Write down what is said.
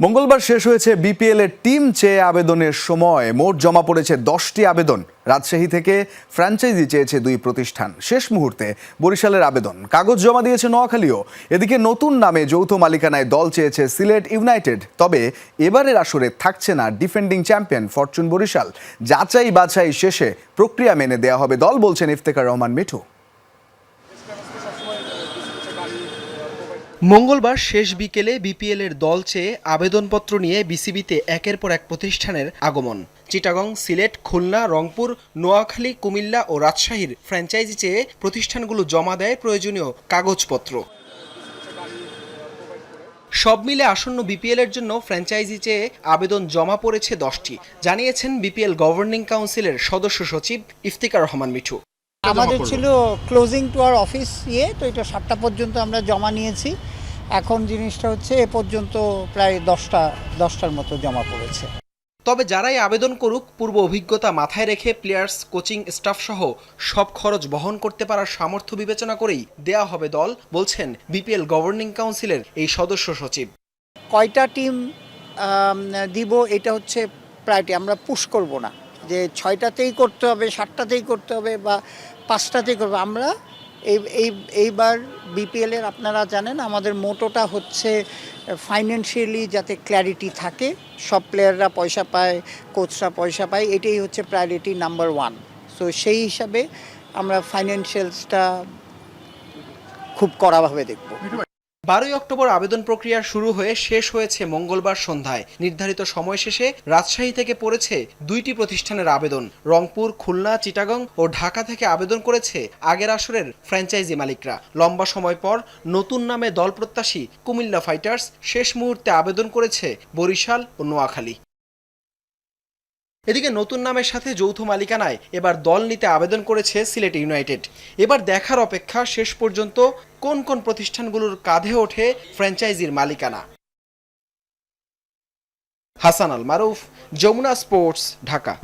মঙ্গলবার শেষ হয়েছে বিপিএল এর টিম চেয়ে আবেদনের সময়। মোট জমা পড়েছে দশটি আবেদন। রাজশাহী থেকে ফ্র্যাঞ্চাইজি চেয়েছে দুই প্রতিষ্ঠান। শেষ মুহূর্তে বরিশালের আবেদন। কাগজ জমা দিয়েছে নোয়াখালীও। এদিকে নতুন নামে যৌথ মালিকানায় দল চেয়েছে সিলেট ইউনাইটেড। তবে এবারের আসরে থাকছে না ডিফেন্ডিং চ্যাম্পিয়ন ফরচুন বরিশাল। যাচাই বাছাই শেষে প্রক্রিয়া মেনে দেয়া হবে দল, বলছেন ইফতেখার রহমান মিঠু। মঙ্গলবার শেষ বিকেলে বিপিএল এর দল চেয়ে আবেদনপত্র নিয়ে বিসিবিতে একের পর এক প্রতিষ্ঠানের আগমন। চিটাগং, সিলেট, খুলনা, রংপুর, নোয়াখালী, কুমিল্লা ও রাজশাহীর ফ্র্যাঞ্চাইজি চেয়ে প্রতিষ্ঠানগুলো জমা দেয় প্রয়োজনীয় কাগজপত্র। সব মিলে আসন্ন বিপিএল এর জন্য ফ্র্যাঞ্চাইজি চেয়ে আবেদন জমা পড়েছে দশটি, জানিয়েছেন বিপিএল গভর্নিং কাউন্সিলের সদস্য সচিব ইফতিকার রহমান মিঠু। আমাদের ছিল ক্লোজিং টু আর অফিস ইয়ে তো এটা সাতটা পর্যন্ত আমরা জমা নিয়েছি। এখন জিনিসটা হচ্ছে এ পর্যন্ত প্রায় দশটা দশটার মতো জমা পড়েছে। তবে যারাই আবেদন করুক পূর্ব অভিজ্ঞতা মাথায় রেখে প্লেয়ার্স কোচিং স্টাফ সহ সব খরচ বহন করতে পারার সামর্থ্য বিবেচনা করেই দেয়া হবে দল বলছেন বিপিএল গভর্নিং কাউন্সিলের এই সদস্য সচিব। কয়টা টিম দিব এটা হচ্ছে প্রায়টি আমরা পুশ করব না। যে ছয়টাতেই করতে হবে সাতটাতেই করতে হবে বা পাঁচটাতেই করব। আমরা এই এই, এইবার বিপিএলের আপনারা জানেন, আমাদের মোটোটা হচ্ছে ফাইন্যান্সিয়ালি যাতে ক্ল্যারিটি থাকে, সব প্লেয়াররা পয়সা পায় কোচরা পয়সা পায়, এটাই হচ্ছে প্রায়োরিটি নাম্বার ওয়ান সো সেই হিসাবে আমরা ফাইন্যান্সিয়ালসটা খুব কড়াভাবে দেখব। বারোই অক্টোবর আবেদন প্রক্রিয়া শুরু হয়ে শেষ হয়েছে মঙ্গলবার সন্ধ্যায়। নির্ধারিত সময় শেষে রাজশাহী থেকে পড়েছে দুইটি প্রতিষ্ঠানের আবেদন। রংপুর, খুলনা, চিটাগং ও ঢাকা থেকে আবেদন করেছে আগের আসরের ফ্র্যাঞ্চাইজি মালিকরা। লম্বা সময় পর নতুন নামে দল প্রত্যাশী কুমিল্লা ফাইটার্স শেষ মুহূর্তে আবেদন করেছে বরিশাল ও নোয়াখালী। এদিকে নতুন নামের সাথে যৌথ মালিকানায় এবার দল নিতে আবেদন করেছে সিলেট ইউনাইটেড। এবার দেখার অপেক্ষা শেষ পর্যন্ত কোন কোন প্রতিষ্ঠানগুলোর কাঁধে ওঠে ফ্র্যাঞ্চাইজির মালিকানা? হাসান আল মারুফ যমুনা স্পোর্টস ঢাকা।